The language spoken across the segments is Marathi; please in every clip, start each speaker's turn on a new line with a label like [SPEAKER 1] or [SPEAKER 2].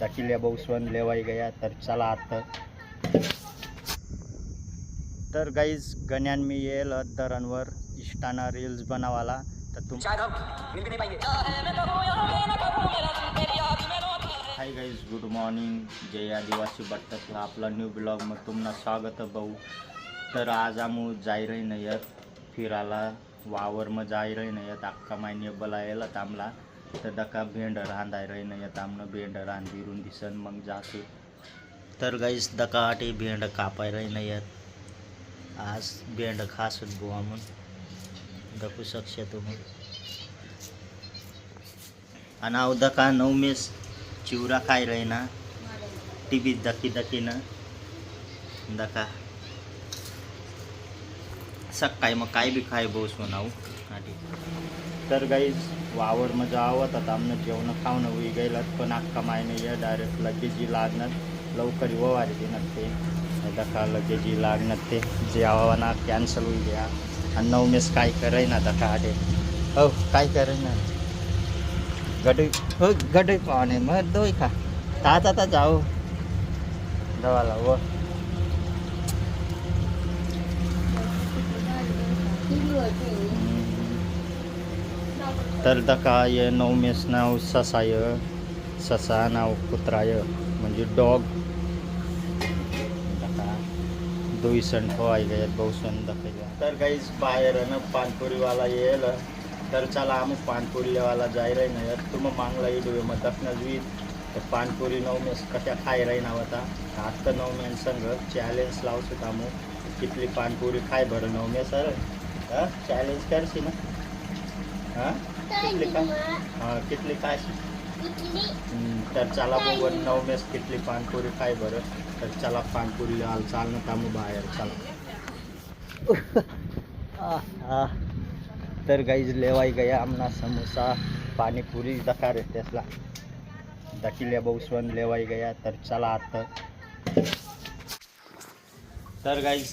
[SPEAKER 1] दाखिल्या बहुस्वन लेवाई गया तर चला आता. तर गाईज गण्यान मी येईल दरांवर इष्टाना रील्स बनवाला. तर तुम हाय गाईज गुड मॉर्निंग जय आदिवासी बट्टतला आपला न्यू ब्लॉगमध्ये तुम्हाला स्वागत आहे भाऊ. तर आज आम्ही जायरही नाही आहेत फिरायला वावरमा जायरही नाही आहेत अख्खा महिने बोलायला आमला तर दका बेंड रांधाय नाही आहेत आमनं भेंड रांधिरून दिसन मग जातो तर गाईस दकाटी आठी कापाय कापायरही नाही आहेत आज भेंड खास बुवा म्हणून. दखू शकशे तुम्ही. आणि अहो दका नऊ मेस चिवरा खाय रहे ना टीव्ही दकी दकी ना दका सकाळी मग काय बी खाय बोस म्हणाऊ आठी तर गाईज वावर मजा आवत आता आमनं जेवणं खावणं होई गेलं. पण अख्खा मायने या डायरेक्ट लगेच जी लागणार लवकर ववारी देणार ते दखा लगेच जी लागणार ते. जे कॅन्सल होईल द्या. आणि नऊ मेस काय कराय ना दखा आडे हो काय कराय ना गडई हो गडई पाहुणे. मग दोय खा. तात आता जाऊ. दवाला व तर दका नवमेस नाव ससाय ससा नाव कुत्राय म्हणजे डॉग. दका. दोई सण ठोवाय गयात बहु सण तर काहीच बाहेर ना पानपुरीवाला येईल तर चला आम्ही पानपुरीवाला जाय राही यार तुम्ही मागला येडू मग दखणं वीज तर पानपुरी नवमेस कशा खाय राही ना होता आत्ता नवम्यान संघ चॅलेंज लावतो आम्ही. कितली पानपुरी खाय बरं नवम्या सर? हां? चॅलेंज करशी ना? हां? कितली काय हां कितली काय हम्म, तर चला बघू नवमेस कितली पानपुरी खाय बरं तर चला पानपुरी आल चालणं तामू बाहेर चला आ तर गाईज लेवाई गया आमना समोसा पाणीपुरी दखा रे त्यासला दकिल्या बहुस्वन लेवाई गया तर चला आता तर गाईज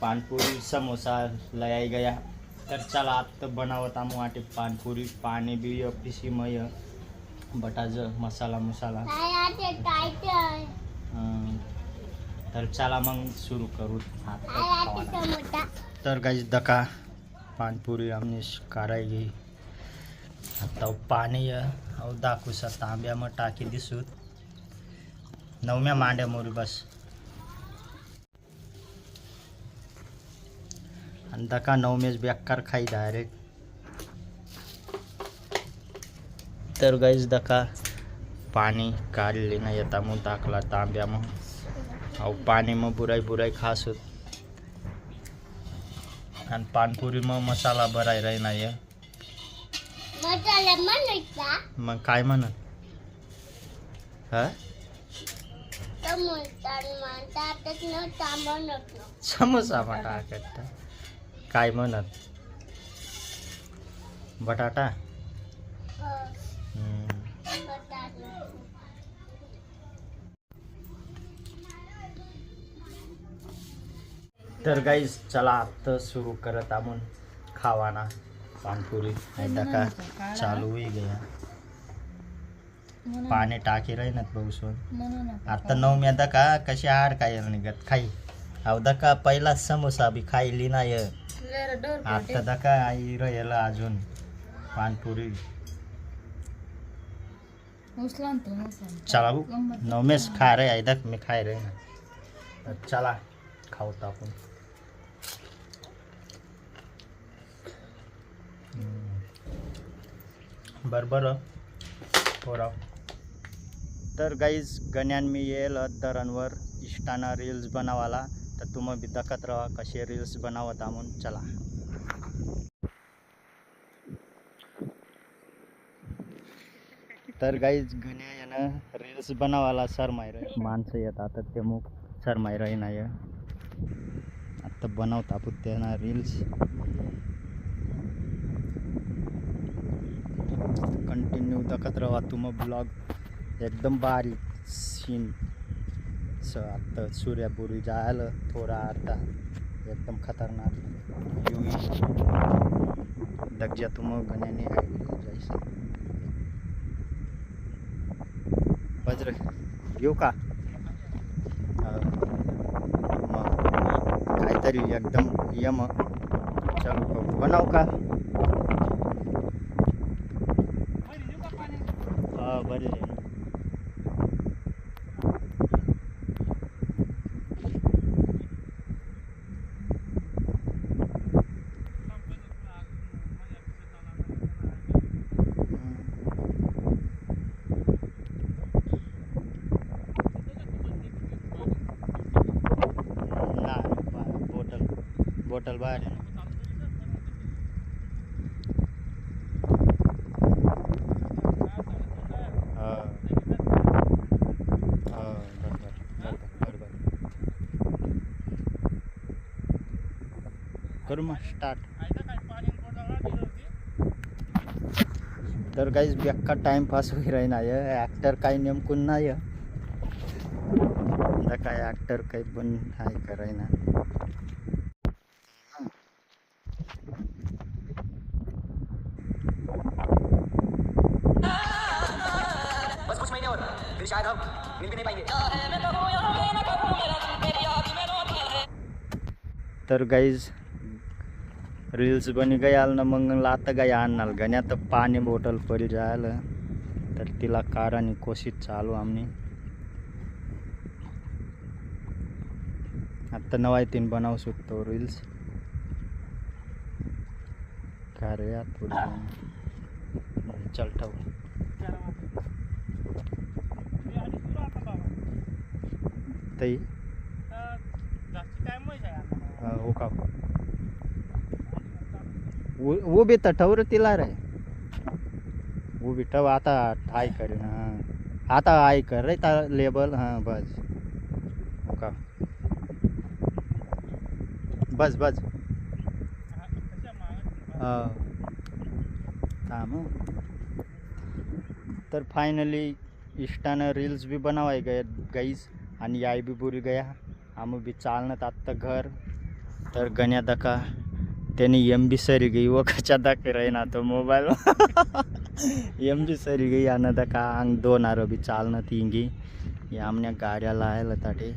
[SPEAKER 1] पानपुरी समोसा लयाई गया तर चला आत्ता बनावत आम वाटे पानपुरी पाणी बी पिशी मय बटाज मसाला मसाला. तर चला मग सुरू करू. आता. तर गाईज दका पानपुरी आमने काराय गी. आता पाणी अहो दाखवूस तांब्या मग टाकी दिसूत. नवम्या मांड्या मोरी बस. आणि दका नवमेच बेकार खाई डायरेक्ट तर गाईज दका पाणी काढले ना येता मग टाकला तांब्या मग. अहो पाणी मग बुराई बुराई खास होत. आणि पानपुरी मग मसाला भराय राही नाही मग काय म्हणत हा? समोसा बटाटा काय म्हणत बटाटा. तर गाईज चला आता सुरू करत आपण खावाना. पानपुरी का चालू होई गया पाणी टाकी राहीनात बहुसून आता नऊ मी आता का कशी आड काय निघत? खाई. अवदा का पहिला समोसा बी खायली नाही आता दका आई राहिला अजून पानपुरी. चला नवमेस खा रे आई मी खाय रे. ना चला खाऊ आपण. बर बर. पोराव तर गाईज गण्यान मी येईल दरांवर इष्टाना रील्स बनवाला तर तुम्ही बी दखत राहा कसे रील्स बनावत म्हणून चला. तर गाईज गण्या यानं रील्स बनवायला सर मायर माणसं येतात आता ते मग सर मायर नाही आता बनवता आपण त्यांना रील्स कंटिन्यू दखत राहा तुम ब्लॉग एकदम बारीक सीन स आत्ता सूर्यापुरी जायला थोडा अर्धा. एकदम खतरनाक. युवी दग्जा तुम गण्याने जायचं. बजर घेऊ का. मग काहीतरी एकदम यम. चल. बनव का? बरे बॉटल बॉटल बाहेर करू मग स्टार्ट तर काहीच बेक्का टाइमपास होई नाही ॲक्टर काही नेमकून नाही काय ॲक्टर काही पण आहे
[SPEAKER 2] करायना शायद हम मिल भी नहीं पाएंगे।
[SPEAKER 1] तर गाईज रील्स बनी गयाल ना मग आता गाई आणणार गण्यात पाणी बॉटल परी जायला तर तिला कार आणि कोशिश चालू आम्ही आत्ता नवा तीन बनवू शकतो रील्स काय रे थोडी चल ठेव. ताई हा, हो का? उ- उभी तर ठेव रे तिला रे. उभी ठेव आता हाय करेन हां आता हाय कर रे त्या लेबल हां बस. हो का? बस बस. हा. थांब. तर फायनली इष्टानं रील्स बी बनवाय गए गाईस आणि आई बी बुरी गया. आम्ही बी चालणत आत्ता घर. तर गण्या दका त्याने एम बी सरी गई. व कच्या दाखे ना तो मोबाईल एम बी सरी गई आणि दका. अंग दोन आरो बी चालणं तिंगी या आमच्या गाड्या लायला ताटे.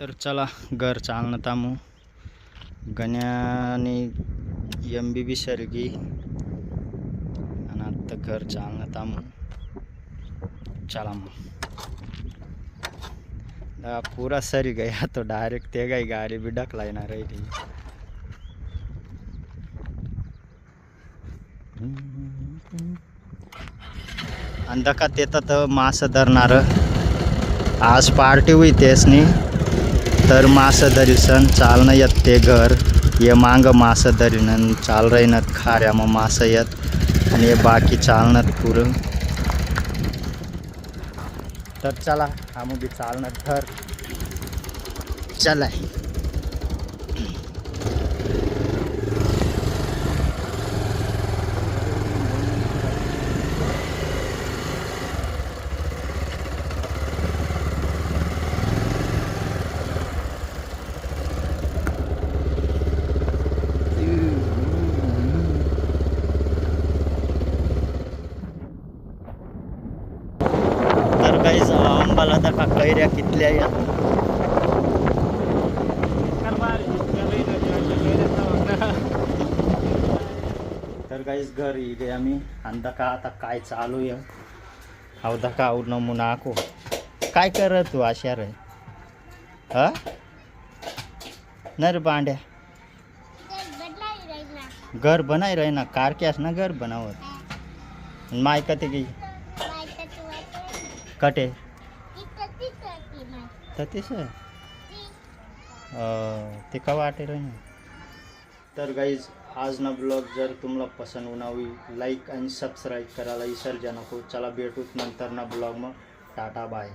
[SPEAKER 1] तर चला घर चालणं तामू गण्याने एम बी बी सरी गई. आणि आत्ता घर चालणं तामू चला मग. पूरा सरी गया तो डायरेक्ट ते गई गाडी भी ढकलाय ना रही आणि दका तेतात मास धरणार आज पार्टी होई तेसनी तर मास धरीसन चालणं येत ते घर ये मांग मास धरीन चाल राहीनत खाऱ्या मग मास येत आणि हे बाकी चालणं पुरं तर चला आम्ही बी चालणं घर चला तर काही आंबाला का कैऱ्या कितल्या या? तर काहीच घर इथे आम्ही. आणि का आता काय चालू आहे? अहो दका आऊ नमुना आको काय कर तू अशा रे? हा? नाही रे बांड्या. घर बनाई रहे ना कार क्यास ना घर बनावत? माय कते गई कटे. तर तेच ते का वाटेल तर गाईज आज ना ब्लॉग जर तुम्हाला पसंत होणावी लाईक आणि सबस्क्राईब करायला विसरजा नको. चला भेटूच नंतर ना ब्लॉग मग. Tata bye